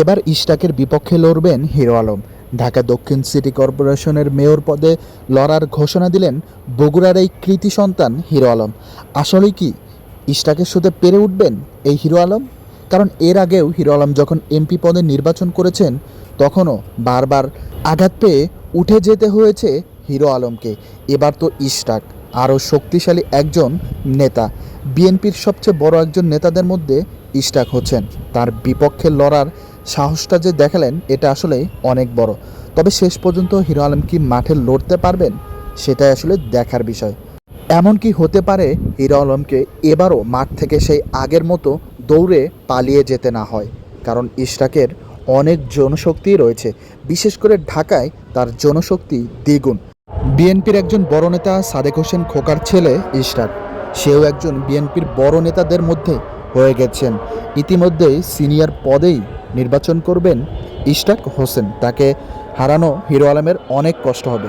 এবার ইশতাকের বিপক্ষে লড়বেন হিরো আলম। ঢাকা দক্ষিণ সিটি কর্পোরেশনের মেয়র পদে লড়ার ঘোষণা দিলেন বগুড়ার এই কৃতি সন্তান হিরো আলম। আসলেই কি ইশতাকের সাথে পেরে উঠবেন এই হিরো আলম? কারণ এর আগেও হিরো আলম যখন এমপি পদে নির্বাচন করেছেন, তখনও বারবার আঘাত পেয়ে উঠে যেতে হয়েছে হিরো আলমকে। এবার তো ইশতাক, আরও শক্তিশালী একজন নেতা। বিএনপির সবচেয়ে বড় একজন নেতাদের মধ্যে ইশতাক হচ্ছেন। তার বিপক্ষে লড়ার সাহসটা যে দেখালেন, এটা আসলে অনেক বড়। তবে শেষ পর্যন্ত হিরো আলম কি মাঠে লড়তে পারবেন, সেটাই আসলে দেখার বিষয়। এমন কি হতে পারে হিরো আলমকে এবারও মাঠ থেকে সেই আগের মতো দৌড়ে পালিয়ে যেতে না হয়, কারণ ইশরাকের অনেক জনশক্তি রয়েছে। বিশেষ করে ঢাকায় তার জনশক্তি দ্বিগুণ। বিএনপির একজন বড় নেতা সাদেক হোসেন খোকার ছেলে ইশরাক। সেও একজন বিএনপির বড় নেতাদের মধ্যে হয়ে গেছেন। ইতিমধ্যেই সিনিয়র পদেই নির্বাচন করবেন ইশতাক হোসেন। তাকে হারানো হিরো আলমের অনেক কষ্ট হবে।